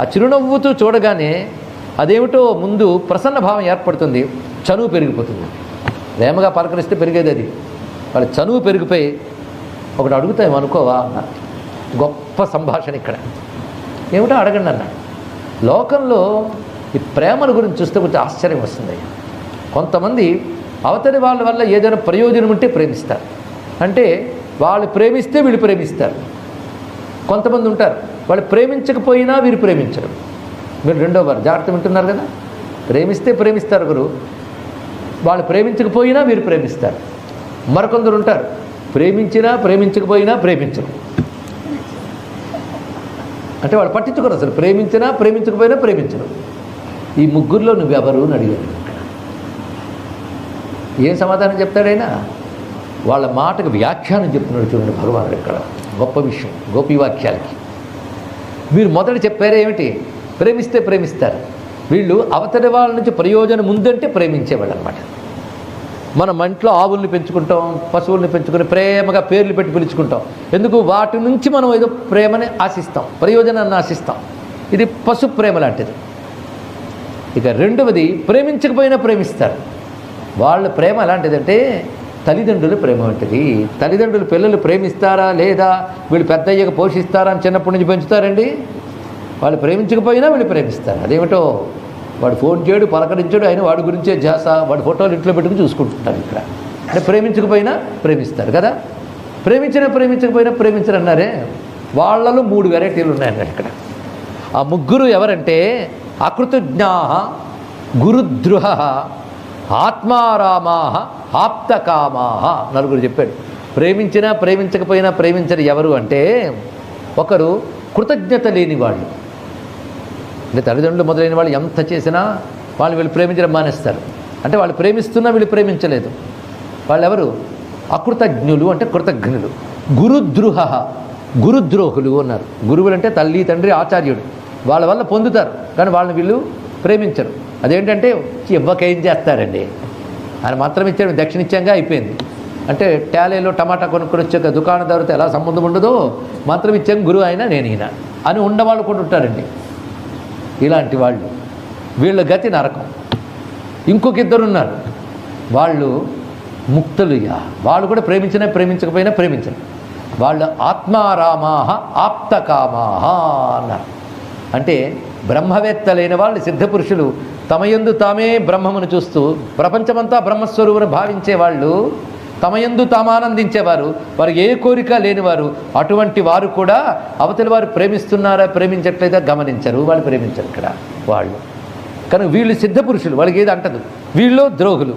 ఆ చిరునవ్వుతూ చూడగానే అదేమిటో ముందు ప్రసన్న భావం ఏర్పడుతుంది. చనువు పెరిగిపోతుంది. ప్రేమగా పలకరిస్తే పెరిగేది అది. వాళ్ళ చనువు పెరిగిపోయి ఒకటి అడుగుతాం అనుకోవా అన్న. గొప్ప సంభాషణ ఇక్కడ. ఏమిటో అడగండి అన్న. లోకంలో ఈ ప్రేమల గురించి చూస్తే కొంచెం ఆశ్చర్యం వస్తుంది. కొంతమంది అవతలి వాళ్ళ వల్ల ఏదైనా ప్రయోజనం ఉంటే ప్రేమిస్తారు. అంటే వాళ్ళు ప్రేమిస్తే వీళ్ళు ప్రేమిస్తారు. కొంతమంది ఉంటారు. వాళ్ళు ప్రేమించకపోయినా వీరు ప్రేమించరు. మీరు రెండో వారు జాగ్రత్త వింటున్నారు కదా? ప్రేమిస్తే ప్రేమిస్తారు ఒకరు వాళ్ళు ప్రేమించకపోయినా వీరు ప్రేమిస్తారు. మరికొందరు ఉంటారు. ప్రేమించినా ప్రేమించకపోయినా ప్రేమించరు. అంటే వాళ్ళు పట్టించుకోరు అసలు. ప్రేమించినా ప్రేమించకపోయినా ప్రేమించరు. ఈ ముగ్గురులో నువ్వెవరు అని అడిగాడు. ఏం సమాధానం చెప్తాడైనా వాళ్ళ మాటకు వ్యాఖ్యానం చెప్తున్నాడు చూడండి భగవానుడు ఇక్కడ. గొప్ప విషయం గోపి వీరు మొదట చెప్పారు ఏమిటి? ప్రేమిస్తే ప్రేమిస్తారు. వీళ్ళు అవతలి వాళ్ళ నుంచి ప్రయోజనం ఉందంటే ప్రేమించేవాళ్ళు అనమాట మనం ఇంట్లో ఆవుల్ని పెంచుకుంటాం పశువుల్ని పెంచుకుని ప్రేమగా పేర్లు పెట్టి పిలుచుకుంటాం. ఎందుకు? వాటి నుంచి మనం ఏదో ప్రేమని ఆశిస్తాం ప్రయోజనాన్ని ఆశిస్తాం. ఇది పశు ప్రేమ లాంటిది. ఇక రెండవది ప్రేమించకపోయినా ప్రేమిస్తారు. వాళ్ళ ప్రేమ ఎలాంటిదంటే తల్లిదండ్రుల ప్రేమ వంటిది. తల్లిదండ్రులు పిల్లలు ప్రేమిస్తారా లేదా? వీళ్ళు పెద్ద అయ్యాక పోషిస్తారా అని చిన్నప్పటి నుంచి పెంచుతారండి? వాళ్ళు ప్రేమించకపోయినా వీళ్ళు ప్రేమిస్తారు. అదేమిటో? వాడు ఫోన్ చేయడు పలకరించడు ఆయన వాడి గురించే జాస వాడి ఫోటోలు ఇంట్లో పెట్టుకుని చూసుకుంటుంటారు ఇక్కడ. అంటే ప్రేమించకపోయినా ప్రేమిస్తారు కదా? ప్రేమించినా ప్రేమించకపోయినా ప్రేమించరు అన్నారే వాళ్ళలో మూడు వెరైటీలు ఉన్నాయన్నారు ఇక్కడ. ఆ ముగ్గురు ఎవరంటే అకృతజ్ఞా గురుద్రుహ ఆత్మారామా ఆప్తకామా నలుగురు చెప్పాడు ప్రేమించినా ప్రేమించకపోయినా ప్రేమించరు ఎవరు అంటే ఒకరు కృతజ్ఞత లేని వాళ్ళు. అంటే తల్లిదండ్రులు మొదలైన వాళ్ళు ఎంత చేసినా వాళ్ళు వీళ్ళు ప్రేమించడం మానేస్తారు. అంటే వాళ్ళు ప్రేమిస్తున్నా వీళ్ళు ప్రేమించలేదు. వాళ్ళెవరు? అకృతజ్ఞులు అంటే కృతజ్ఞులు. గురుద్రోహ గురుద్రోహులు అన్నారు. గురువులు అంటే తల్లి తండ్రి ఆచార్యుడు. వాళ్ళ వల్ల పొందుతారు. కానీ వాళ్ళని వీళ్ళు ప్రేమించరు. అదేంటంటే ఇవ్వకేం చేస్తారండి? ఆయన మాత్రం ఇచ్చాడు దక్షిణిత్యంగా అయిపోయింది. అంటే ట్యాలీలో టమాటా కొనుక్కొని వచ్చాక దుకాణదారుతో ఎలా సంబంధం ఉండదో మాత్రం ఇచ్చాం గురువు అయినా నేను ఈయన అని ఉండవాళ్ళు కూడా ఉంటారండి. ఇలాంటి వాళ్ళు. వీళ్ళ గతి నరకం. ఇంకొక ఇద్దరు ఉన్నారు. వాళ్ళు ముక్తులుగా వాళ్ళు కూడా ప్రేమించినా ప్రేమించకపోయినా ప్రేమించరు. వాళ్ళు ఆత్మారామాహ ఆప్తకామాహ అన్నారు. అంటే బ్రహ్మవేత్తలైన వాళ్ళు సిద్ధపురుషులు తమయందు తామే బ్రహ్మమును చూస్తూ ప్రపంచమంతా బ్రహ్మస్వరూపుని భావించే వాళ్ళు తమయందు తాము ఆనందించేవారు వారు ఏ కోరిక లేనివారు అటువంటి వారు కూడా అవతలి వారు ప్రేమిస్తున్నారా ప్రేమించట్లేదా గమనించరు వాళ్ళు ప్రేమించరు ఇక్కడ వాళ్ళు. కానీ వీళ్ళు సిద్ధ పురుషులు వాళ్ళకి ఏది అంటదు. వీళ్ళు ద్రోహులు.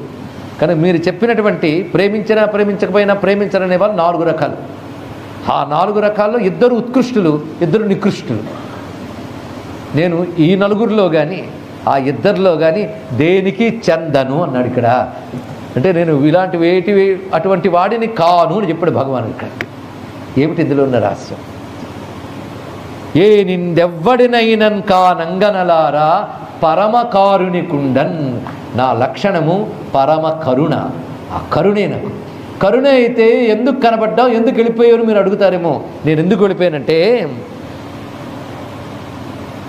కానీ మీరు చెప్పినటువంటి ప్రేమించినా ప్రేమించకపోయినా ప్రేమించరనే వాళ్ళు నాలుగు రకాలు. ఆ నాలుగు రకాల్లో ఇద్దరు ఉత్కృష్టులు ఇద్దరు నికృష్టులు. నేను ఈ నలుగురిలో కానీ ఆ ఇద్దరిలో కానీ దేనికి చెందను అన్నాడు ఇక్కడ. అంటే నేను ఇలాంటి వేటి అటువంటి వాడిని కాను అని చెప్పాడు భగవాన్ ఇక్కడ. ఏమిటి ఇందులో ఉన్న రహస్యం? ఏ నిందెవ్వడినైనన్ కానంగనలారా పరమకారుణికుండన్ నా లక్షణము పరమ కరుణ. ఆ కరుణే నాకు. కరుణ అయితే ఎందుకు కనబడ్డావు? ఎందుకు వెళ్ళిపోయావు మీరు అడుగుతారేమో. నేను ఎందుకు వెళ్ళిపోయానంటే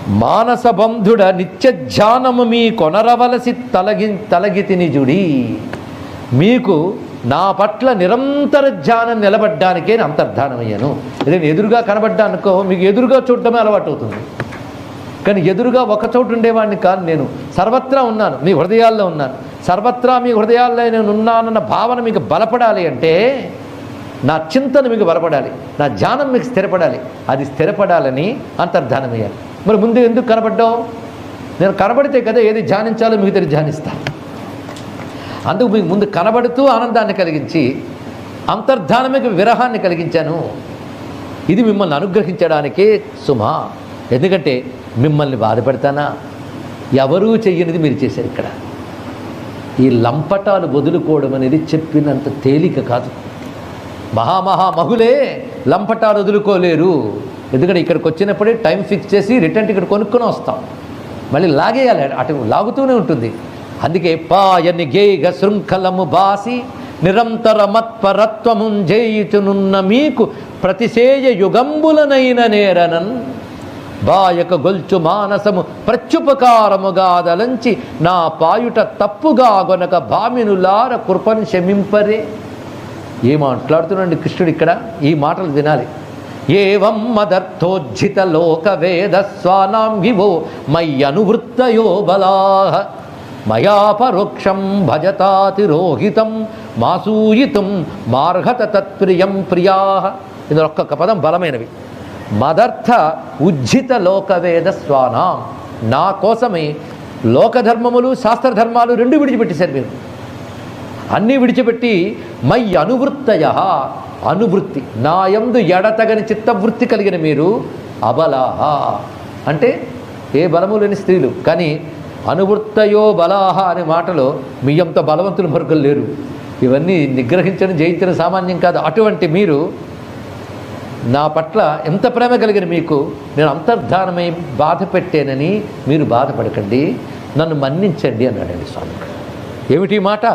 మానస బంధుడ నిత్య ధ్యానము మీ కొనరవలసి తలగి తలగితిని నిజుడి మీకు నా పట్ల నిరంతర ధ్యానం నిలబడ్డానికే నేను అంతర్ధానమయ్యాను. నేను ఎదురుగా కనబడ్డా అనుకో మీకు ఎదురుగా చూడటమే అలవాటు అవుతుంది కానీ ఎదురుగా ఒక చోటు ఉండేవాడిని కాదు నేను. సర్వత్రా ఉన్నాను మీ హృదయాల్లో ఉన్నాను. సర్వత్రా మీ హృదయాల్లో నేను ఉన్నానన్న భావన మీకు బలపడాలి అంటే నా చింతన మీకు బలపడాలి నా ధ్యానం మీకు స్థిరపడాలి. అది స్థిరపడాలని అంతర్ధానమయ్యాలి మరి ముందు ఎందుకు కనబడ్డావు నేను కనబడితే కదా ఏది ధ్యానించాలో మిగతాది ధ్యానిస్తాను అందుకు మీకు ముందు కనబడుతూ ఆనందాన్ని కలిగించి అంతర్ధానమిక విరహాన్ని కలిగించాను. ఇది మిమ్మల్ని అనుగ్రహించడానికే సుమా. ఎందుకంటే మిమ్మల్ని బాధపెడతానా? ఎవరూ చెయ్యనిది మీరు చేశారు ఇక్కడ. ఈ లంపటాలు వదులుకోవడం అనేది చెప్పినంత తేలిక కాదు. మహామహా మహులే లంపటాలు వదులుకోలేరు. ఎందుకంటే ఇక్కడికి వచ్చినప్పుడే టైం ఫిక్స్ చేసి రిటర్న్ టికెట్ కొనుక్కొని వస్తాం. మళ్ళీ లాగేయాలి అటు లాగుతూనే ఉంటుంది. అందుకే పాయని గేగ శృంఖలము బాసి నిరంతర మత్పరత్వముంజేయుచునున్న మీకు ప్రతిసేయ యుగంబులనైన నేరనన్ బాయక గొల్చు మానసము ప్రత్యుపకారముగాదలంచి నా పాయుట తప్పుగా గొనక భామినులార కృపను శమింపరే ఏ మాట్లాడుతున్నాడు కృష్ణుడు ఇక్కడ? ఈ మాటలు వినాలి. ఏం మదర్థోజ్జిత లోక వేద స్వానాం వివో మయ్యనువృత్తయో బలాహ మయా పరోక్షం భజతాతిరోహితం మాసూయితం మార్హత తత్ప్రియం ప్రియా. ఇది ఒక్కొక్క పదం బలమైనవి. మదర్థ ఉజ్జిత లోకవేద స్వానాం. నా కోసమే లోకధర్మములు శాస్త్రధర్మాలు రెండు విడిచిపెట్టేశారు మీరు. అన్నీ విడిచిపెట్టి మై అనువృత్తయ అనువృత్తి. నా యందు ఎడతగని చిత్తవృత్తి కలిగిన మీరు అబలాహ. అంటే ఏ బలము లేని స్త్రీలు కానీ అనువృత్తయో బలాహ అనే మాటలో మీ అంత బలవంతులు మరొకరు లేరు. ఇవన్నీ నిగ్రహించడం జయించడం సామాన్యం కాదు. అటువంటి మీరు నా పట్ల ఎంత ప్రేమ కలిగిన మీకు నేను అంతర్ధానమై బాధ పెట్టానని మీరు బాధపడకండి. నన్ను మన్నించండి అన్నాడండి స్వామి. ఏమిటి మాట?